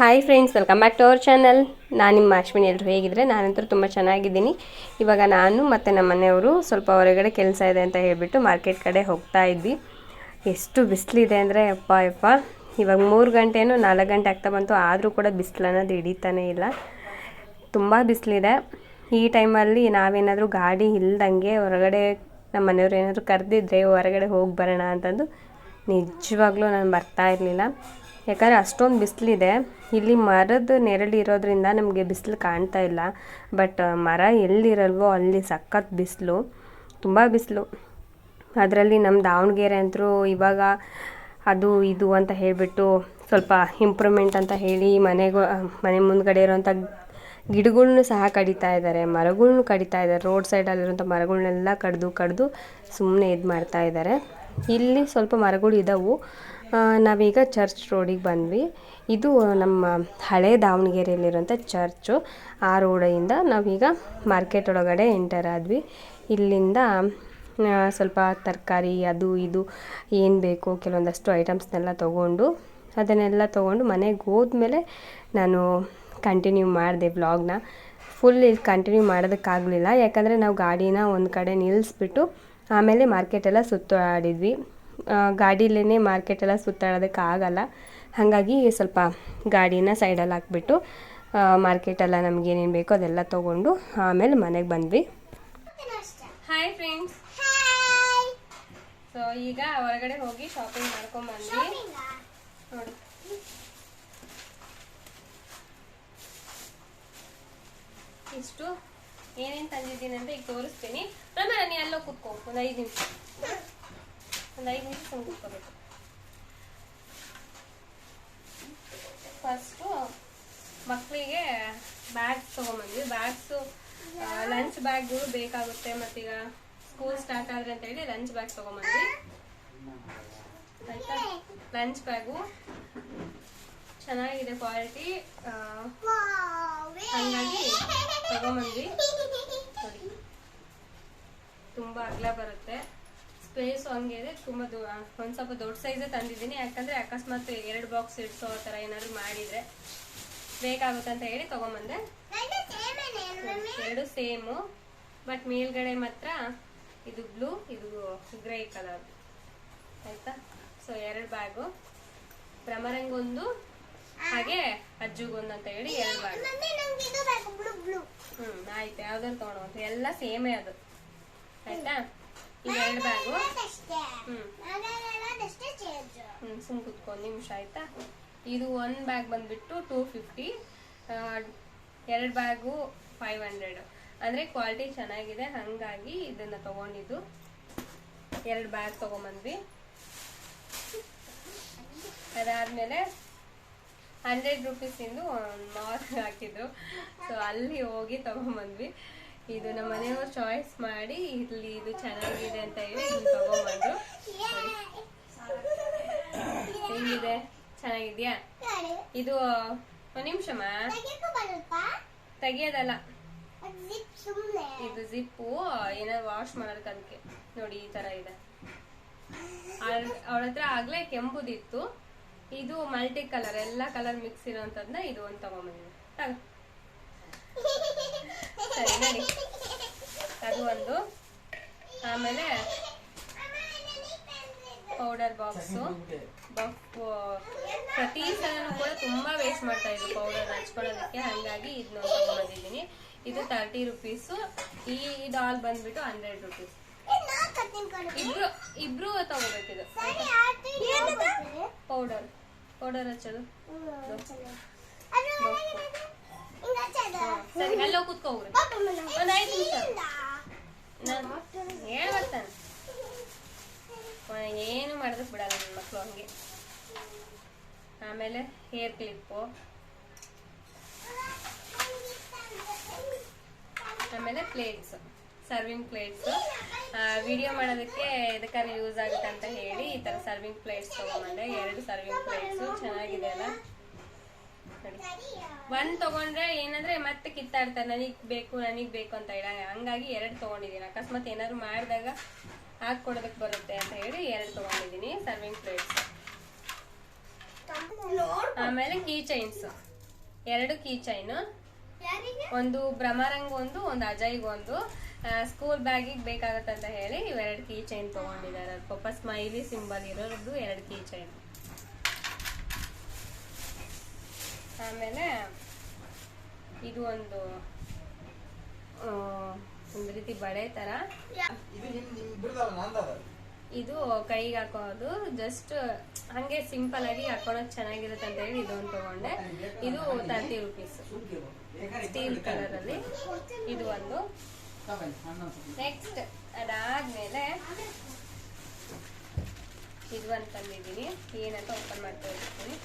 Hi friends welcome back to our channel ನಾನು ನಿಮ್ಮ ಅಶ್ವಿನಿ ಎಲ್ಲರೂ ಹೇಗಿದ್ರೆ? ನಾನಂತೂ ತುಂಬ ಚೆನ್ನಾಗಿದ್ದೀನಿ. ಇವಾಗ ನಾನು ಮತ್ತು ನಮ್ಮ ಮನೆಯವರು ಸ್ವಲ್ಪ ಹೊರಗಡೆ ಕೆಲಸ ಇದೆ ಅಂತ ಹೇಳಿಬಿಟ್ಟು ಮಾರ್ಕೆಟ್ ಕಡೆ ಹೋಗ್ತಾ ಇದ್ವಿ. ಎಷ್ಟು ಬಿಸಿಲಿದೆ ಅಂದರೆ ಅಪ್ಪ ಅಪ್ಪ ಇವಾಗ ಮೂರು ಗಂಟೆನೂ ನಾಲ್ಕು ಗಂಟೆ ಆಗ್ತಾ ಬಂತು, ಆದರೂ ಕೂಡ ಬಿಸಿಲು ಅನ್ನೋದು ಹಿಡಿತಾನೇ ಇಲ್ಲ. ತುಂಬ ಬಿಸಿಲಿದೆ. ಈ ಟೈಮಲ್ಲಿ ನಾವೇನಾದರೂ ಗಾಡಿ ಇಲ್ದಂಗೆ ಹೊರಗಡೆ ನಮ್ಮ ಮನೆಯವ್ರು ಏನಾದರೂ ಕರೆದಿದ್ರೆ ಹೊರಗಡೆ ಹೋಗಿ ಬರೋಣ ಅಂತಂದು ನಿಜವಾಗ್ಲೂ ನಾನು ಬರ್ತಾ ಇರಲಿಲ್ಲ. ಯಾಕಂದರೆ ಅಷ್ಟೊಂದು ಬಿಸಿಲಿದೆ. ಇಲ್ಲಿ ಮರದ ನೆರಳು ಇರೋದ್ರಿಂದ ನಮಗೆ ಬಿಸಿಲು ಕಾಣ್ತಾ ಇಲ್ಲ. ಬಟ್ ಮರ ಎಲ್ಲಿರಲ್ವೋ ಅಲ್ಲಿ ಸಖತ್ ಬಿಸಿಲು. ತುಂಬ ಬಿಸಿಲು. ಅದರಲ್ಲಿ ನಮ್ಮ ದಾವಣಗೆರೆ ಅಂತರೂ ಇವಾಗ ಅದು ಇದು ಅಂತ ಹೇಳಿಬಿಟ್ಟು ಸ್ವಲ್ಪ ಇಂಪ್ರೂವ್ಮೆಂಟ್ ಅಂತ ಹೇಳಿ ಮನೆಗೂ ಮನೆ ಮುಂದ್ಗಡೆ ಇರೋವಂಥ ಗಿಡಗಳ್ನೂ ಸಹ ಕಡಿತಾ ಇದ್ದಾರೆ ಮರಗಳ್ನೂ ಕಡಿತಾ ಇದ್ದಾರೆ ರೋಡ್ ಸೈಡಲ್ಲಿರೋಂಥ ಮರಗಳ್ನೆಲ್ಲ ಕಡಿದು ಕಡಿದು ಸುಮ್ಮನೆ ಇದು ಮಾಡ್ತಾ ಇದ್ದಾರೆ ಇಲ್ಲಿ ಸ್ವಲ್ಪ ಮರಗಳು ಇದ್ದಾವೆ ನಾವೀಗ ಚರ್ಚ್ ರೋಡಿಗೆ ಬಂದ್ವಿ. ಇದು ನಮ್ಮ ಹಳೆ ದಾವಣಗೆರೆಯಲ್ಲಿರುವಂಥ ಚರ್ಚು. ಆ ರೋಡಿಂದ ನಾವೀಗ ಮಾರ್ಕೆಟ್ ಒಳಗಡೆ ಎಂಟರ್ ಆದ್ವಿ. ಇಲ್ಲಿಂದ ಸ್ವಲ್ಪ ತರಕಾರಿ, ಅದು ಇದು, ಏನು ಬೇಕು ಕೆಲವೊಂದಷ್ಟು ಐಟಮ್ಸ್ನೆಲ್ಲ ತೊಗೊಂಡು, ಅದನ್ನೆಲ್ಲ ತೊಗೊಂಡು ಮನೆಗೆ ಹೋದ್ಮೇಲೆ ನಾನು ಕಂಟಿನ್ಯೂ ಮಾಡಿದೆ ವ್ಲಾಗ್ನ. ಫುಲ್ ಇಲ್ಲಿ ಕಂಟಿನ್ಯೂ ಮಾಡೋದಕ್ಕಾಗಲಿಲ್ಲ. ಯಾಕಂದರೆ ನಾವು ಗಾಡಿನ ಒಂದು ಕಡೆ ನಿಲ್ಲಿಸ್ಬಿಟ್ಟು ಆಮೇಲೆ ಮಾರ್ಕೆಟೆಲ್ಲ ಸುತ್ತಾಡಿದ್ವಿ. ಗಾಡೀಲೇ ಮಾರ್ಕೆಟೆಲ್ಲ ಸುತ್ತಾಡೋದಕ್ಕೆ ಆಗಲ್ಲ ಹಾಗಾಗಿ ಸ್ವಲ್ಪ ಗಾಡಿನ ಸೈಡಲ್ಲಿ ಹಾಕ್ಬಿಟ್ಟು ಮಾರ್ಕೆಟೆಲ್ಲ ನಮಗೇನೇನು ಬೇಕೋ ಅದೆಲ್ಲ ತೊಗೊಂಡು ಆಮೇಲೆ ಮನೆಗೆ ಬಂದ್ವಿ. ಹಾಯ್ ಫ್ರೆಂಡ್ಸ್ ಸೊ ಈಗ ಹೊರಗಡೆ ಹೋಗಿ ಶಾಪಿಂಗ್ ಮಾಡ್ಕೊಂಬಂದ್ವಿ ನೋಡಿ. ಇಷ್ಟು. ಏನೇನು ತಂದಿದ್ದೀನಿ ಅಂತ ಈಗ ತೋರಿಸ್ತೀನಿ. ಆಮೇಲೆ ನೀ ಎಲ್ಲೋ ಕೂತ್ಕೋ. ಒಂದು ಐದು ನಿಮಿಷ. ಒಂದು ಐದು ನಿಮಿಷ ಸುಮ್ಮನೆ ಕೂತ್ಕೋಬೇಕು ಫಸ್ಟು ಮಕ್ಕಳಿಗೆ ಬ್ಯಾಗ್ಸ್ ತೊಗೊಂಬಂದ್ವಿ ಬ್ಯಾಗ್ಸು ಲಂಚ್ ಬ್ಯಾಗ್ಗಳು ಬೇಕಾಗುತ್ತೆ. ಮತ್ತೀಗ ಸ್ಕೂಲ್ ಸ್ಟಾರ್ಟ್ ಆದ್ರೆ ಅಂತ ಹೇಳಿ ಲಂಚ್ ಬ್ಯಾಗ್ ತೊಗೊಂಬಂದ್ವಿ. ಆಯಿತಾ? ಲಂಚ್ ಬ್ಯಾಗು ಚೆನ್ನಾಗಿದೆ ಕ್ವಾಲಿಟಿ ಹಂಗಾಗಿ ತಗೊಂಬಂದ್ವಿ. ನೋಡಿ. ತುಂಬಾ ಅಗಲ ಬರುತ್ತೆ. ಸ್ಪೇಸ್ ಹಂಗೆ ಇದೆ ತುಂಬಾ ಒಂದು ಒಂದ್ ಸ್ವಲ್ಪ ದೊಡ್ಡ ಸೈಜೇ ತಂದಿದ್ದೀನಿ. ಯಾಕಂದ್ರೆ ಅಕಸ್ಮಾತ್ ಎರಡು ಬಾಕ್ಸ್ ಇಡ್ಸೋ ಆ ಥರ ಏನಾದ್ರು ಮಾಡಿದ್ರೆ ಬೇಕಾಗುತ್ತಂತ ಅಂತ ಹೇಳಿ ತಗೊಂಬಂದೆ. ಎರಡು ಸೇಮು ಬಟ್ ಮೇಲ್ಗಡೆ ಮಾತ್ರ ಇದು ಬ್ಲೂ ಇದು ಗ್ರೇ ಕಲರ್ ಆಯ್ತಾ? ಸೊ ಎರಡು ಬ್ಯಾಗು ಭ್ರಮರಂಗೊಂದು ಹಾಗೆ ಅಜ್ಜುಗೊಂದು ಅಂತ ಹೇಳಿ ಎರಡು ಬ್ಯಾಗ್ ಹ್ಮ್ ಆಯ್ತು. ಯಾವ್ದಾರು ತೊಗೊಂಡು ಎಲ್ಲ ಸೇಮೇ ಅದು. ಆಯ್ತಾ? ಈಗ ಎರಡು ಬ್ಯಾಗು ಹ್ಞೂ ಸುಮ್ ಕುತ್ಕೊಂಡು ನಿಮಿಷ ಆಯ್ತಾ? ಇದು ಒನ್ ಬ್ಯಾಗ್ ಬಂದ್ಬಿಟ್ಟು ಟೂ ಫಿಫ್ಟಿ ಎರಡು ಬ್ಯಾಗು ಫೈವ್ ಹಂಡ್ರೆಡು ಅಂದರೆ ಕ್ವಾಲಿಟಿ ಚೆನ್ನಾಗಿದೆ ಹಾಗಾಗಿ ಇದನ್ನು ತಗೊಂಡಿದ್ದು. ಎರಡು ಬ್ಯಾಗ್ ತಗೊಂಬಂದ್ವಿ. ಅದಾದಮೇಲೆ ಹಂಡ್ರೆಡ್ ರುಪೀಸಿಂದು ಒಂದು ಮಾಲ್ ಹಾಕಿದ್ರು. ಸೊ ಅಲ್ಲಿ ಹೋಗಿ ತಗೊಂಬಂದ್ವಿ. ಇದು ನಮ್ಮ ಮನೆಯವ್ರು ಚಾಯ್ಸ್ ಮಾಡಿ ಇಲ್ಲಿ ಇದು ಚೆನ್ನಾಗಿದೆ ಅಂತ ಹೇಳಿ ತಗೊಂಬಂದ್ರು. ಹೇಗಿದೆ? ಚೆನ್ನಾಗಿದ್ಯಾ? ಇದು, ಒಂದ್ ನಿಮಿಷಮ್ಮ ತೆಗಿಯೋದಲ್ಲ. ಇದು ಜಿಪ್ಪು ಏನಾದ್ರು ವಾಶ್ ಮಾಡೋದಕ್ಕೆ ಅದಕ್ಕೆ. ನೋಡಿ ಈ ತರ ಇದೆ. ಅವಳ ಹತ್ರ ಆಗ್ಲೇ ಕೆಂಪುದಿತ್ತು. ಇದು ಮಲ್ಟಿ ಕಲರ್ ಎಲ್ಲಾ ಕಲರ್ ಮಿಕ್ಸ್ ಇರೋಂತದ್ನ ಇದು ಒಂದು ತಗೊಂಬಂದಿದೆ. ತಗೋ. ಸರಿ ನಡಿ. ಅದು ಒಂದು. ಆಮೇಲೆ ಪೌಡರ್ ಬಾಕ್ಸು. ಬಫ್ ಪ್ರತಿ ಸಲನೂ ಕೂಡ ತುಂಬಾ ವೇಸ್ಟ್ ಮಾಡ್ತಾ ಇದ್ರು ಪೌಡರ್ ಹಚ್ಕೊಳ್ಳೋದಕ್ಕೆ. ಹಾಗಾಗಿ ಇದನ್ನ ತಗೊಂಡಿದ್ದೀನಿ ಇದು ತರ್ಟಿ ರುಪೀಸು ಈ ಡಾಲ್ ಬಂದ್ಬಿಟ್ಟು ಹಂಡ್ರೆಡ್ ರುಪೀಸ್ ಇಬ್ರು ಇಬ್ರು ತಗೋಬೇಕಿದು ಪೌಡರ್. ಪೌಡರ್ ಹಚ್ಚೋದು. ಸರಿ ಎಲ್ಲ ಕೂತ್ಕೋ ಹೋಗ್ರಿ ಒಂದ್ ಐದು ನಿಮಿಷ. ನಾನು ಹೇಳ್ಬರ್ತಾನೆ ಏನು ಮಾಡೋದಕ್ಕೆ ಬಿಡಲ್ಲ ನನ್ನ ಮಕ್ಕಳು ಹಂಗೆ. ಆಮೇಲೆ ಹೇರ್ ಕ್ಲಿಪ್ಪು. ಆಮೇಲೆ ಪ್ಲೇಟ್ಸ್ ಸರ್ವಿಂಗ್ ಪ್ಲೇಟ್ಸ್ ವಿಡಿಯೋ ಮಾಡೋದಕ್ಕೆ ಇದಕ್ಕಾನೆ ಯೂಸ್ ಆಗುತ್ತೆ ಅಂತ ಹೇಳಿ ಈ ತರ ಸರ್ವಿಂಗ್ ಪ್ಲೇಟ್ಸ್ ತಗೊಂಡೆ ಎರಡು ಸರ್ವಿಂಗ್ ಪ್ಲೇಟ್ಸ್ ಚೆನ್ನಾಗಿದೆ ಅಲ್ಲ? ನೋಡಿ ಒಂದ್ ತಗೊಂಡ್ರೆ ಏನಂದ್ರೆ ಮತ್ತೆ ಕಿತ್ತಾಡ್ತಾರೆ ನನಗ್ ಬೇಕು ನನಗ್ ಬೇಕು ಅಂತ ಹೇಳ. ಹಂಗಾಗಿ ಎರಡು ತಗೊಂಡಿದ್ದೀನಿ. ಅಕಸ್ಮಾತ್ ಏನಾದ್ರು ಮಾಡಿದಾಗ ಹಾಕೊಡೋದಕ್ ಬರುತ್ತೆ ಅಂತ ಹೇಳಿ ಎರಡು ತಗೊಂಡಿದೀನಿ ಸರ್ವಿಂಗ್ ಪ್ಲೇಟ್ಸ್ ಆಮೇಲೆ ಕೀ ಚೈನ್ಸ್ ಎರಡು ಕೀ ಚೈನ್ ಒಂದು ಭ್ರಮರಂಗ್ ಒಂದು ಒಂದು ಅಜಯ್ಗೆ ಒಂದು. ಸ್ಕೂಲ್ ಬ್ಯಾಗಿಗೆ ಬೇಕಾಗತ್ತಂತ ಅಂತ ಹೇಳಿ ಇವೆರಡು ಕೀ ಚೈನ್ ತಗೊಂಡಿದ್ದಾರೆ. ಪಪ್ಪ ಪಾಪ ಸ್ಮೈಲಿ ಸಿಂಬಲ್ ಇರೋದು ಎರಡು ಕೀ ಚೈನ್ ಆಮೇಲೆ ಇದು ಒಂದು ಒಂದು ರೀತಿ ಬಳೆ ತರ. ಇದು ಕೈಗೆ ಹಾಕೋದು. ಜಸ್ಟ್ ಹಂಗೆ ಸಿಂಪಲ್ ಆಗಿ ಹಾಕೊಳಕ್ ಚೆನ್ನಾಗಿರುತ್ತೆ ಅಂತ ಹೇಳಿ ಇದೊಂದು ತಗೊಂಡೆ. ಇದು ತರ್ಟಿ ರುಪೀಸ್ ಸ್ಟೀಲ್ ಕಲರ್ ಅಲ್ಲಿ. ಇದು ಒಂದು. ನೆಕ್ಸ್ಟ್ ಅದಾದ್ಮೇಲೆ ಇದು ಅಂತ ತಂದಿದ್ದೀನಿ. ಏನಂತ ಓಪನ್ ಮಾಡ್ತಾ ಇರ್ತೀನಿ.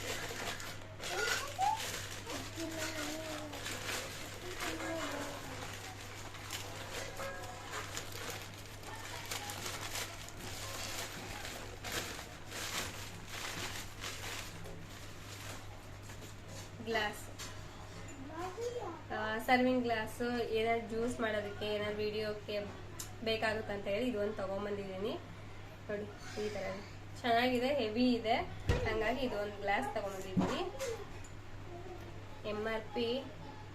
ಗ್ಲಾಸ್ ಸರ್ವಿಂಗ್ ಗ್ಲಾಸು ಏನಾದ್ರು ಜ್ಯೂಸ್ ಮಾಡೋದಕ್ಕೆ, ಏನಾದ್ರು ವಿಡಿಯೋಕ್ಕೆ ಬೇಕಾಗುತ್ತೆ ಅಂತ ಹೇಳಿ ಇದೊಂದು ತೊಗೊಂಬಂದಿದ್ದೀನಿ. ನೋಡಿ, ಈ ಥರ. ಚೆನ್ನಾಗಿದೆ ಹೆವಿ ಇದೆ. ಹಂಗಾಗಿ ಇದೊಂದು ಗ್ಲಾಸ್ ತೊಗೊಂಬಂದಿದ್ದೀನಿ. ಪಿ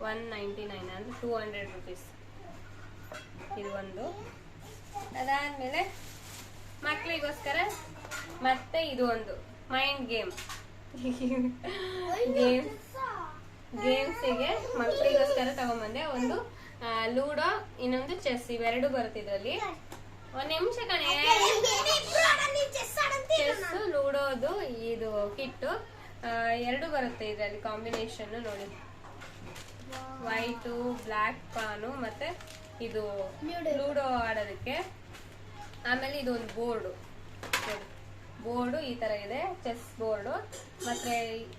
ಒನ್ ನೈಂಟಿ ನೈನ್ ಅಂದರೆ ಟೂ ಹಂಡ್ರೆಡ್ ರುಪೀಸ್. ಇದು ಒಂದು. ಅದಾದಮೇಲೆ ಮಕ್ಕಳಿಗೋಸ್ಕರ ಮತ್ತೆ ಇದು ಒಂದು, ಮೈಂಡ್ ಗೇಮ್. ಗೇಮ್, ಗೇಮ್ಸಿಗೆ ಮಕ್ಕಳಿಗೋಸ್ಕರ ತಗೊಂಬಂದೆ ಒಂದು ಲೂಡೋ, ಇನ್ನೊಂದು ಚೆಸ್, ಇವೆರಡು ಬರುತ್ತೆ ಇದರಲ್ಲಿ. ಒಂದ್ ನಿಮಿಷ ಕಣೆ. ಚೆಸ್ ಲೂಡೋದು, ಇದು ಕಿಟ್ಟು ಎರಡು ಬರುತ್ತೆ ಇದರಲ್ಲಿ ಕಾಂಬಿನೇಷನ್ ನೋಡಿ. ವೈಟು ಬ್ಲ್ಯಾಕ್ ಪಾನು ಮತ್ತೆ ಇದು ಲೂಡೋ ಆಡೋದಕ್ಕೆ. ಆಮೇಲೆ ಇದೊಂದು ಬೋರ್ಡು. ಬೋರ್ಡು ಈ ತರ ಇದೆ ಚೆಸ್ ಬೋರ್ಡು. ಮತ್ತೆ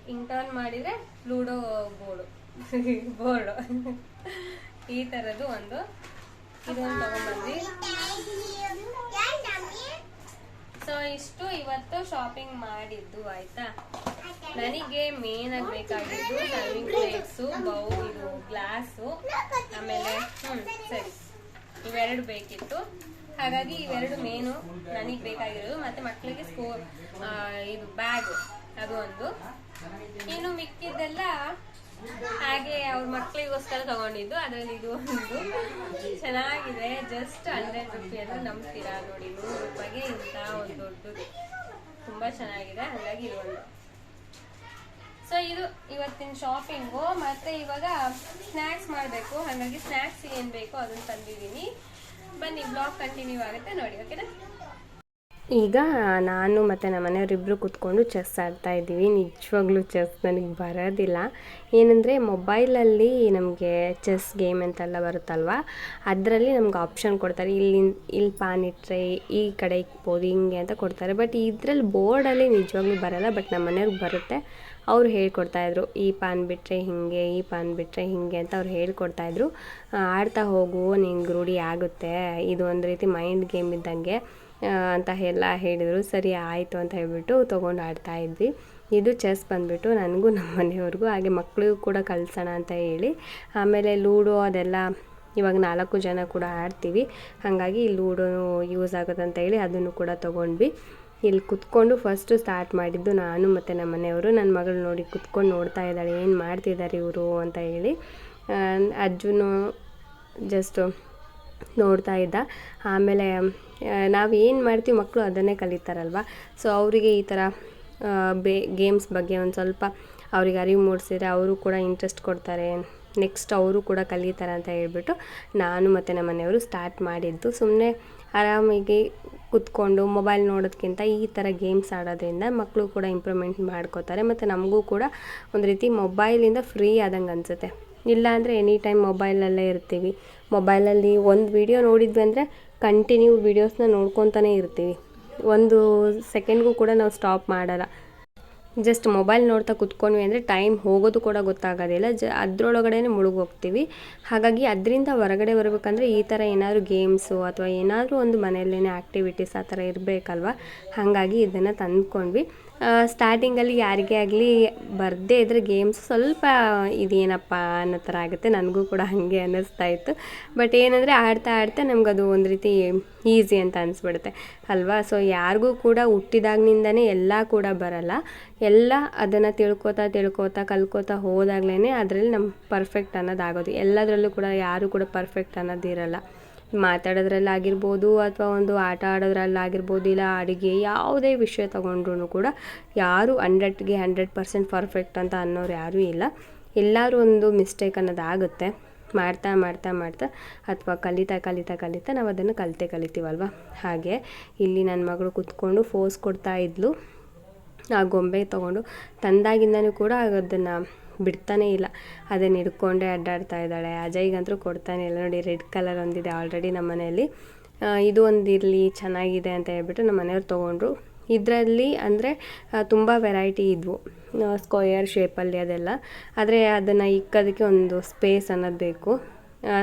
ಹಿಂಗ್ ಟರ್ನ್ ಮಾಡಿದ್ರೆ ಲೂಡೋ ಬೋರ್ಡು. ಬೋರ್ಡು. ಈ ತರದ್ದು ಒಂದು. ಇದೊಂದು ತಗೊಂಡ್ಬಂದ್ವಿ ಸೊ ಇಷ್ಟು ಇವತ್ತು ಶಾಪಿಂಗ್ ಮಾಡಿದ್ದು ಆಯ್ತಾ? ನನಗೆ ಮೇನ್ ಆಗಿ ಬೇಕಾಗಿದ್ದು ಸರ್ವಿಂಗ್ ಪ್ಲೇಟ್ಸು ಬೌಲ್ ಇದು ಗ್ಲಾಸು ಆಮೇಲೆ, ಹ್ಮ್, ಸರಿ. ಇವೆರಡು ಬೇಕಿತ್ತು. ಹಾಗಾಗಿ ಇವೆರಡು ಮೇನು ನನಗೆ ಬೇಕಾಗಿರೋದು. ಮತ್ತೆ ಮಕ್ಕಳಿಗೆ ಸ್ಕೂ ಇದು ಬ್ಯಾಗ್ ಅದು ಒಂದು. ಇನ್ನು ಮಿಕ್ಕಿದ್ದೆಲ್ಲ ಹಾಗೆ ಅವ್ರ ಮಕ್ಕಳಿಗೋಸ್ಕರ ತಗೊಂಡಿದ್ದು. ಅದರಲ್ಲಿ ಇದು ಒಂದು. ಚೆನ್ನಾಗಿದೆ. ಜಸ್ಟ್ ಹಂಡ್ರೆಡ್ ರುಪಿ ಅಂದ್ರೆ ನಂಬ್ತೀರಾ ನೋಡಿ. ನೂರು ರೂಪಾಯಿಗೆ ಇಂಥ ಒಂದು ದೊಡ್ಡದು. ತುಂಬಾ ಚೆನ್ನಾಗಿದೆ. ಹಾಗಾಗಿ ಇದು ಸೊ ಇದು ಇವತ್ತಿನ ಶಾಪಿಂಗು ಮತ್ತೆ ಇವಾಗ ಸ್ನ್ಯಾಕ್ಸ್ ಮಾಡಬೇಕು. ಹಾಗಾಗಿ ಸ್ನ್ಯಾಕ್ಸ್ ಏನು ಬೇಕೋ ಅದನ್ನ ತಂದಿದ್ದೀನಿ. ಬನ್ನಿ ಬ್ಲಾಗ್ ಕಂಟಿನ್ಯೂ ಆಗುತ್ತೆ, ನೋಡಿ ಓಕೆನಾ ಈಗ ನಾನು ಮತ್ತು ನಮ್ಮ ಮನೆಯವರಿಬ್ಬರು ಕೂತ್ಕೊಂಡು ಚೆಸ್ ಆಡ್ತಾ ಇದ್ದೀವಿ. ನಿಜವಾಗ್ಲೂ ಚೆಸ್ ನನಗೆ ಬರೋದಿಲ್ಲ. ಏನಂದರೆ ಮೊಬೈಲಲ್ಲಿ ನಮಗೆ ಚೆಸ್ ಗೇಮ್ ಅಂತೆಲ್ಲ ಬರುತ್ತಲ್ವ? ಅದರಲ್ಲಿ ನಮ್ಗೆ ಆಪ್ಷನ್ ಕೊಡ್ತಾರೆ. ಇಲ್ಲಿ ಇಲ್ಲಿ ಪಾನ್ ಇಟ್ಟರೆ ಈ ಕಡೆ ಇಕ್ಬೋದು, ಹಿಂಗೆ ಅಂತ ಕೊಡ್ತಾರೆ. ಬಟ್ ಇದರಲ್ಲಿ ಬೋರ್ಡಲ್ಲಿ ನಿಜವಾಗ್ಲೂ ಬರೋಲ್ಲ. ಬಟ್ ನಮ್ಮ ಮನೆಯವ್ರಿಗೆ ಬರುತ್ತೆ. ಅವ್ರು ಹೇಳ್ಕೊಡ್ತಾಯಿದ್ರು ಈ ಪಾನ್ ಬಿಟ್ಟರೆ ಹೀಗೆ, ಈ ಪಾನ್ ಬಿಟ್ಟರೆ ಹೀಗೆ ಅಂತ ಅವ್ರು ಹೇಳ್ಕೊಡ್ತಾಯಿದ್ರು ಆಡ್ತಾ ಹೋಗು, ನಿಂಗೆ ರೂಢಿ ಆಗುತ್ತೆ, ಇದು ಒಂದು ರೀತಿ ಮೈಂಡ್ ಗೇಮ್ ಇದ್ದಂಗೆ ಅಂತ ಎಲ್ಲ ಹೇಳಿದರು. ಸರಿ, ಆಯಿತು ಅಂತ ಹೇಳಿಬಿಟ್ಟು ತೊಗೊಂಡು ಆಡ್ತಾ ಇದ್ವಿ. ಇದು ಚೆಸ್ ಬಂದುಬಿಟ್ಟು ನನಗೂ ನಮ್ಮ ಮನೆಯವ್ರಿಗೂ, ಹಾಗೆ ಮಕ್ಕಳಿಗೂ ಕೂಡ ಕಲಿಸೋಣ ಅಂತ ಹೇಳಿ, ಆಮೇಲೆ ಲೂಡೋ ಅದೆಲ್ಲ ಇವಾಗ ನಾಲ್ಕು ಜನ ಕೂಡ ಆಡ್ತೀವಿ. ಹಾಗಾಗಿ ಲೂಡೋ ಯೂಸ್ ಆಗುತ್ತೆ ಅಂತ ಹೇಳಿ ಅದನ್ನು ಕೂಡ ತೊಗೊಂಡ್ವಿ. ಇಲ್ಲಿ ಕುತ್ಕೊಂಡು ಫಸ್ಟು ಸ್ಟಾರ್ಟ್ ಮಾಡಿದ್ದು ನಾನು ಮತ್ತು ನಮ್ಮ ಮನೆಯವರು. ನನ್ನ ಮಗಳು ನೋಡಿ ಕುತ್ಕೊಂಡು ನೋಡ್ತಾ ಇದ್ದಾಳೆ, ಏನು ಮಾಡ್ತಿದ್ದಾರೆ ಇವರು ಅಂತ ಹೇಳಿ ಅಜ್ಜುನು ಜಸ್ಟು ನೋಡ್ತಾ ಇದ್ದ. ಆಮೇಲೆ ನಾವು ಏನು ಮಾಡ್ತೀವಿ ಮಕ್ಕಳು ಅದನ್ನೇ ಕಲಿತಾರಲ್ವ? ಸೊ ಅವರಿಗೆ ಈ ಥರ ಬೇ ಗೇಮ್ಸ್ ಬಗ್ಗೆ ಒಂದು ಸ್ವಲ್ಪ ಅವ್ರಿಗೆ ಅರಿವು ಮೂಡಿಸಿದ್ರೆ ಅವರು ಕೂಡ ಇಂಟ್ರೆಸ್ಟ್ ಕೊಡ್ತಾರೆ. ನೆಕ್ಸ್ಟ್ ಅವರು ಕೂಡ ಕಲಿತಾರೆ ಅಂತ ಹೇಳ್ಬಿಟ್ಟು ನಾನು ಮತ್ತು ನಮ್ಮ ಮನೆಯವರು ಸ್ಟಾರ್ಟ್ ಮಾಡಿದ್ದು. ಸುಮ್ಮನೆ ಆರಾಮಾಗಿ ಕುತ್ಕೊಂಡು ಮೊಬೈಲ್ ನೋಡೋದಕ್ಕಿಂತ ಈ ಥರ ಗೇಮ್ಸ್ ಆಡೋದ್ರಿಂದ ಮಕ್ಕಳು ಕೂಡ ಇಂಪ್ರೂವ್ಮೆಂಟ್ ಮಾಡ್ಕೋತಾರೆ ಮತ್ತು ನಮಗೂ ಕೂಡ ಒಂದು ರೀತಿ ಮೊಬೈಲಿಂದ ಫ್ರೀ ಆದಂಗೆ ಅನಿಸುತ್ತೆ. ಇಲ್ಲಾಂದರೆ ಎನಿ ಟೈಮ್ ಮೊಬೈಲಲ್ಲೇ ಇರ್ತೀವಿ. ಮೊಬೈಲಲ್ಲಿ ಒಂದು ವಿಡಿಯೋ ನೋಡಿದ್ವಿ ಅಂದರೆ ಕಂಟಿನ್ಯೂ ವೀಡಿಯೋಸ್ನ ನೋಡ್ಕೊತಾನೆ ಇರ್ತೀವಿ. ಒಂದು ಸೆಕೆಂಡ್ಗೂ ಕೂಡ ನಾವು ಸ್ಟಾಪ್ ಮಾಡಲ್ಲ. ಜಸ್ಟ್ ಮೊಬೈಲ್ ನೋಡ್ತಾ ಕುತ್ಕೊಂಡ್ವಿ ಅಂದರೆ ಟೈಮ್ ಹೋಗೋದು ಕೂಡ ಗೊತ್ತಾಗೋದಿಲ್ಲ. ಜ ಅದರೊಳಗಡೆ ಮುಳುಗೋಗ್ತೀವಿ. ಹಾಗಾಗಿ ಅದರಿಂದ ಹೊರಗಡೆ ಬರಬೇಕಂದ್ರೆ ಈ ಥರ ಏನಾದರೂ ಗೇಮ್ಸು ಅಥವಾ ಏನಾದರೂ ಒಂದು ಮನೆಯಲ್ಲೇ ಆ್ಯಕ್ಟಿವಿಟೀಸ್ ಆ ಥರ ಇರಬೇಕಲ್ವ? ಹಾಗಾಗಿ ಇದನ್ನು ತಂದ್ಕೊಂಡ್ವಿ. ಸ್ಟಾರ್ಟಿಂಗಲ್ಲಿ ಯಾರಿಗೇ ಆಗಲಿ ಬರದೇ ಇದ್ದರೆ ಗೇಮ್ಸ್ ಸ್ವಲ್ಪ ಇದೇನಪ್ಪ ಅನ್ನೋ ಥರ ಆಗುತ್ತೆ. ನನಗೂ ಕೂಡ ಹಾಗೆ ಅನ್ನಿಸ್ತಾ ಇತ್ತು. ಬಟ್ ಏನಂದರೆ ಆಡ್ತಾ ಆಡ್ತಾ ನಮಗದು ಒಂದು ರೀತಿ ಈಸಿ ಅಂತ ಅನಿಸ್ಬಿಡುತ್ತೆ. ಅಲ್ವಾ? ಸೊ ಯಾರಿಗೂ ಕೂಡ ಹುಟ್ಟಿದಾಗಿನಿಂದನೇ ಎಲ್ಲ ಕೂಡ ಬರಲ್ಲ. ಎಲ್ಲ ಅದನ್ನು ತಿಳ್ಕೊತಾ ತಿಳ್ಕೊತಾ ಕಲ್ಕೋತಾ ಹೋದಾಗ್ಲೇ ಅದರಲ್ಲಿ ನಮ್ಮ ಪರ್ಫೆಕ್ಟ್ ಅನ್ನೋದಾಗೋದು. ಎಲ್ಲದರಲ್ಲೂ ಕೂಡ ಯಾರೂ ಕೂಡ ಪರ್ಫೆಕ್ಟ್ ಅನ್ನೋದಿರಲ್ಲ. ಮಾತಾಡೋದ್ರಲ್ಲಾಗಿರ್ಬೋದು ಅಥವಾ ಒಂದು ಆಟ ಆಡೋದ್ರಲ್ಲಾಗಿರ್ಬೋದು, ಇಲ್ಲ ಅಡುಗೆ ಯಾವುದೇ ವಿಷಯ ತೊಗೊಂಡ್ರು ಕೂಡ ಯಾರು ಹಂಡ್ರೆಡ್ಗೆ ಹಂಡ್ರೆಡ್ ಪರ್ಸೆಂಟ್ ಪರ್ಫೆಕ್ಟ್ ಅಂತ ಅನ್ನೋರು ಯಾರೂ ಇಲ್ಲ. ಎಲ್ಲರೂ ಒಂದು ಮಿಸ್ಟೇಕ್ ಅನ್ನೋದಾಗುತ್ತೆ. ಮಾಡ್ತಾ ಮಾಡ್ತಾ ಮಾಡ್ತಾ ಅಥವಾ ಕಲಿತಾ ಕಲಿತಾ ಕಲಿತಾ ನಾವು ಅದನ್ನು ಕಲಿತೆ ಕಲಿತೀವಲ್ವ? ಹಾಗೆ ಇಲ್ಲಿ ನನ್ನ ಮಗಳು ಕುತ್ಕೊಂಡು ಫೋಸ್ ಕೊಡ್ತಾ ಇದ್ಲು. ಆ ಗೊಂಬೆ ತೊಗೊಂಡು ತಂದಾಗಿಂದನೂ ಕೂಡ ಅದನ್ನು ಬಿಡ್ತಾನೇ ಇಲ್ಲ. ಅದನ್ನು ಹಿಡ್ಕೊಂಡೇ ಅಡ್ಡಾಡ್ತಾ ಇದ್ದಾಳೆ. ಅಜಯ್ಗಂತೂ ಕೊಡ್ತಾನೆ ಇಲ್ಲ. ನೋಡಿ, ರೆಡ್ ಕಲರ್ ಒಂದಿದೆ ಆಲ್ರೆಡಿ ನಮ್ಮ ಮನೆಯಲ್ಲಿ. ಇದು ಒಂದಿರಲಿ ಚೆನ್ನಾಗಿದೆ ಅಂತ ಹೇಳ್ಬಿಟ್ಟು ನಮ್ಮ ಮನೆಯವ್ರು ತೊಗೊಂಡ್ರು. ಇದರಲ್ಲಿ ಅಂದರೆ ತುಂಬ ವೆರೈಟಿ ಇದ್ವು. ಸ್ಕ್ವಯರ್ ಶೇಪಲ್ಲಿ ಅದೆಲ್ಲ. ಆದರೆ ಅದನ್ನು ಇಕ್ಕೋದಕ್ಕೆ ಒಂದು ಸ್ಪೇಸ್ ಅನ್ನೋದು ಬೇಕು.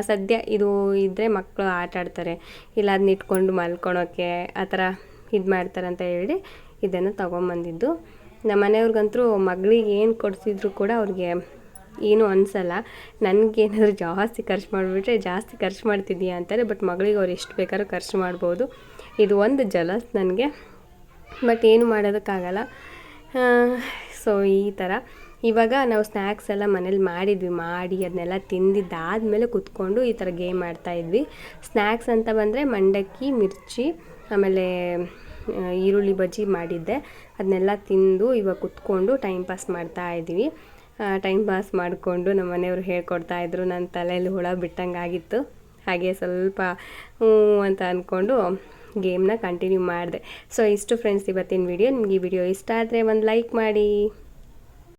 ಸದ್ಯ ಇದು ಇದ್ದರೆ ಮಕ್ಕಳು ಆಟ ಆಡ್ತಾರೆ. ಇಲ್ಲ ಅದನ್ನ ಇಟ್ಕೊಂಡು ಮಲ್ಕೊಳೋಕ್ಕೆ ಆ ಥರ ಇದು ಮಾಡ್ತಾರೆ ಅಂತ ಹೇಳಿ ಇದನ್ನು ತೊಗೊಂಬಂದಿದ್ದು. ನಮ್ಮ ಮನೆಯವ್ರಿಗಂತೂ ಮಗಳಿಗೆ ಏನು ಕೊಡಿಸಿದ್ರು ಕೂಡ ಅವ್ರಿಗೆ ಏನೂ ಅನಿಸಲ್ಲ. ನನಗೇನಾದ್ರು ಜಾಸ್ತಿ ಖರ್ಚು ಮಾಡಿಬಿಟ್ರೆ ಜಾಸ್ತಿ ಖರ್ಚು ಮಾಡ್ತಿದ್ದೀಯಾ ಅಂತಾರೆ, ಬಟ್ ಮಗಳಿಗೆ ಅವ್ರು ಎಷ್ಟು ಬೇಕಾದ್ರೂ ಖರ್ಚು ಮಾಡ್ಬೋದು. ಇದು ಒಂದು ಜಲಸ್ ನನಗೆ. ಬಟ್ ಏನು ಮಾಡೋದಕ್ಕಾಗಲ್ಲ. ಸೊ ಈ ಥರ. ಇವಾಗ ನಾವು ಸ್ನ್ಯಾಕ್ಸ್ ಎಲ್ಲ ಮನೇಲಿ ಮಾಡಿದ್ವಿ, ಮಾಡಿ ಅದನ್ನೆಲ್ಲ ತಿಂದಿದ್ದಾದಮೇಲೆ ಕುತ್ಕೊಂಡು ಈ ಥರ ಗೇಮ್ ಆಡ್ತಾಯಿದ್ವಿ ಸ್ನ್ಯಾಕ್ಸ್ ಅಂತ ಬಂದರೆ ಮಂಡಕ್ಕಿ, ಮಿರ್ಚಿ, ಆಮೇಲೆ ಈರುಳ್ಳಿ ಬಜ್ಜಿ ಮಾಡಿದ್ದೆ. ಅದನ್ನೆಲ್ಲ ತಿಂದು ಇವಾಗ ಕುತ್ಕೊಂಡು ಟೈಮ್ ಪಾಸ್ ಮಾಡ್ತಾ ಇದ್ದೀವಿ. ಟೈಮ್ ಪಾಸ್ ಮಾಡಿಕೊಂಡು ನಮ್ಮ ಮನೆಯವರು ಹೇಳ್ಕೊಡ್ತಾ ಇದ್ದರು ನನ್ನ ತಲೆಯಲ್ಲಿ ಹುಳ ಬಿಟ್ಟಂಗೆ ಆಗಿತ್ತು ಹಾಗೆ ಸ್ವಲ್ಪ ಹ್ಞೂ ಅಂತ ಅಂದ್ಕೊಂಡು ಗೇಮ್ನ ಕಂಟಿನ್ಯೂ ಮಾಡಿದೆ. ಸೊ ಇಷ್ಟು ಫ್ರೆಂಡ್ಸ್ ಇವತ್ತಿನ ವಿಡಿಯೋ ನಿಮಗೆ ಈ ವಿಡಿಯೋ ಇಷ್ಟ ಆದರೆ ಒಂದು ಲೈಕ್ ಮಾಡಿ.